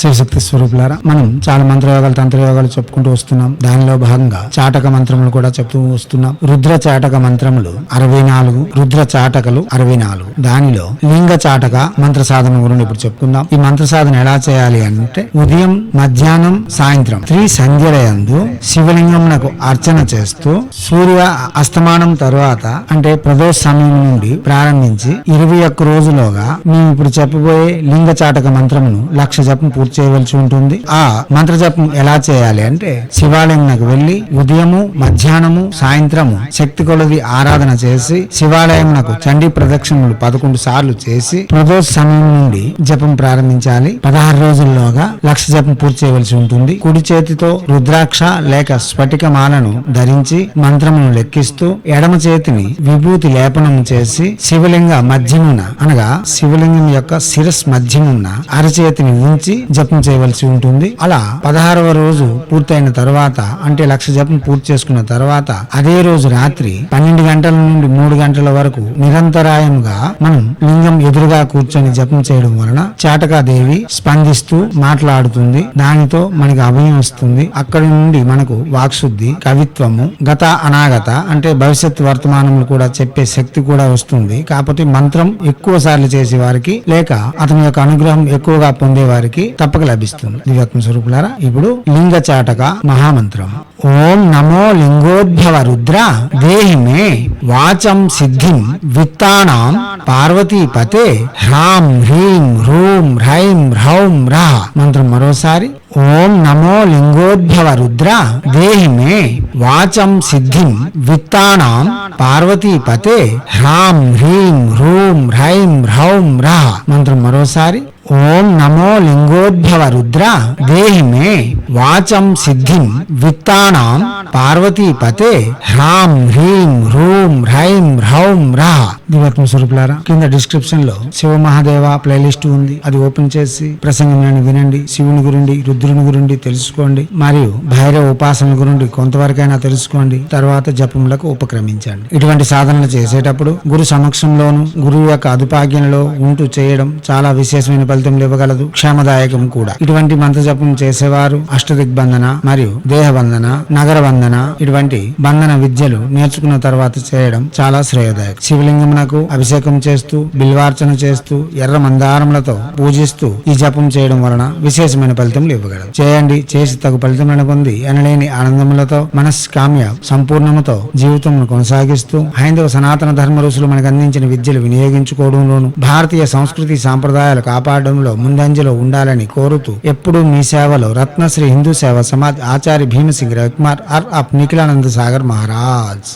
శివశక్తి స్వరూపులారా మనం చాలా మంత్రయోగాలు తంత్రయోగాలు చెప్పుకుంటూ వస్తున్నాం. దానిలో భాగంగా చాటక మంత్రములు కూడా చెప్తూ వస్తున్నాం. రుద్ర చాటక మంత్రములు అరవై నాలుగు రుద్ర చాటకలు అరవై నాలుగు. దానిలో లింగ చాటక మంత్ర సాధన గురించి ఇప్పుడు చెప్పుకుందాం. ఈ మంత్ర సాధన ఎలా చేయాలి అంటే ఉదయం మధ్యాహ్నం సాయంత్రం త్రీ సంధ్యలయందు శివలింగమునకు అర్చన చేస్తూ సూర్య అస్తమానం తరువాత అంటే ప్రదోష సమయం నుండి ప్రారంభించి ఇరవై ఒక్క రోజులోగా మేము ఇప్పుడు చెప్పబోయే లింగ చాటక మంత్రమును లక్ష జపం పూర్తి చేయవలసి ఉంటుంది. ఆ మంత్ర జపం ఎలా చేయాలి అంటే శివాలయంకు వెళ్ళి ఉదయము మధ్యాహ్నము సాయంత్రము శక్తి కొలది ఆరాధన చేసి శివాలయంకు చండీ ప్రదక్షిణలు పదకొండు సార్లు చేసి ప్రదోష సమయం నుండి జపం ప్రారంభించాలి. పదహారు రోజుల్లోగా లక్ష జపం పూర్తి చేయవలసి ఉంటుంది. కుడి చేతితో రుద్రాక్ష లేక స్ఫటిక మాలను ధరించి మంత్రమును లెక్కిస్తూ ఎడమ చేతిని విభూతి లేపనం చేసి శివలింగ మధ్యమున అనగా శివలింగం యొక్క శిరస్ మధ్యమున అరచేతిని ఉంచి జపం చేయవలసి ఉంటుంది. అలా పదహారవ రోజు పూర్తయిన తర్వాత అంటే లక్ష జపం పూర్తి చేసుకున్న తర్వాత అదే రోజు రాత్రి పన్నెండు గంటల నుండి మూడు గంటల వరకు నిరంతరాయంగా మనం లింగం ఎదురుగా కూర్చొని జపం చేయడం వలన చాటకాదేవి స్పందిస్తూ మాట్లాడుతుంది. దానితో మనకి అభయం వస్తుంది. అక్కడి నుండి మనకు వాక్శుద్ధి కవిత్వము గత అనాగత అంటే భవిష్యత్ వర్తమానములు కూడా చెప్పే శక్తి కూడా వస్తుంది. కాకపోతే మంత్రం ఎక్కువ సార్లు చేసే వారికి లేక అతని యొక్క అనుగ్రహం ఎక్కువగా పొందే వారికి తప్పక లభిస్తుంది. దివ్యాత్మ స్వరూపులారా ఇప్పుడు లింగ చాటక మహామంత్రం. ఓం నమో లింగోద్భవ రుద్ర దేహిమే వాచం సిద్ధిం విత్తానాం పార్వతీపతే హ్రాం హ్రీం హ్రూం హ్రైం హ్రౌం రహ మంత్రం మరోసారి. ఓం నమో లింగోద్భవ రుద్ర దేహి మే వాచం సిద్ధిం విత్తానాం పార్వతీపతే హ్రాం హ్రీం హ్రూం హ్రైం హ్రౌం రహ మంత్రం మరోసారి. ఓం నమో లింగోద్భవ రుద్ర దేహి మే వాచం సిద్ధిం విత్తానాం పార్వతీపతే హ్రాం హ్రీం హ్రూం హ్రైం హ్రౌం రహ. దివాత్మ స్వరూపులారా కింద డిస్క్రిప్షన్లో శివ మహాదేవ ప్లేలిస్ట్ ఉంది. అది ఓపెన్ చేసి ప్రసంగం వినండి శివుని గురించి రుద్రుని గురించి తెలుసుకోండి మరియు భైరవ ఉపాసన గురించి కొంతవరకైనా తెలుసుకోండి తర్వాత జపములకు ఉపక్రమించండి. ఇటువంటి సాధనలు చేసేటప్పుడు గురు సమక్షంలోను గురువు యొక్క అదుపాగ్యంలో ఉంటూ చేయడం చాలా విశేషమైన ఫలితం ఇవ్వగలదు క్షేమదాయకం కూడా. ఇటువంటి మంత్ర జపం చేసేవారు అష్టదిగ్బంధన మరియు దేహబంధన నగర బంధన ఇటువంటి బంధన విద్యలు నేర్చుకున్న తర్వాత చేయడం చాలా శ్రేయదాయకం. శివలింగమునకు అభిషేకం చేస్తూ బిల్వార్చన చేస్తూ ఎర్ర మందారములతో పూజిస్తూ ఈ జపం చేయడం వలన విశేషమైన ఫలితములు ఇవ్వగలదు చేయండి చేసి తగు ఫలితములను పొంది ఎనలేని ఆనందములతో మనస్కామ్య సంపూర్ణముతో జీవితం కొనసాగిస్తూ హైందవ సనాతన ధర్మ ఋషులు మనకు అందించిన విద్యలు వినియోగించుకోవడంలోను భారతీయ సంస్కృతి సాంప్రదాయాలు కాపాడు కాపాడడంలో ముందంజలో ఉండాలని కోరుతూ ఎప్పుడూ మీ సేవలో రత్నశ్రీ హిందూ సేవ సమాజ్ ఆచార్య భీమసింగ్ రవికుమార్ ఆర్ ఆఫ్ నిఖిలానంద సాగర్ మహారాజ్.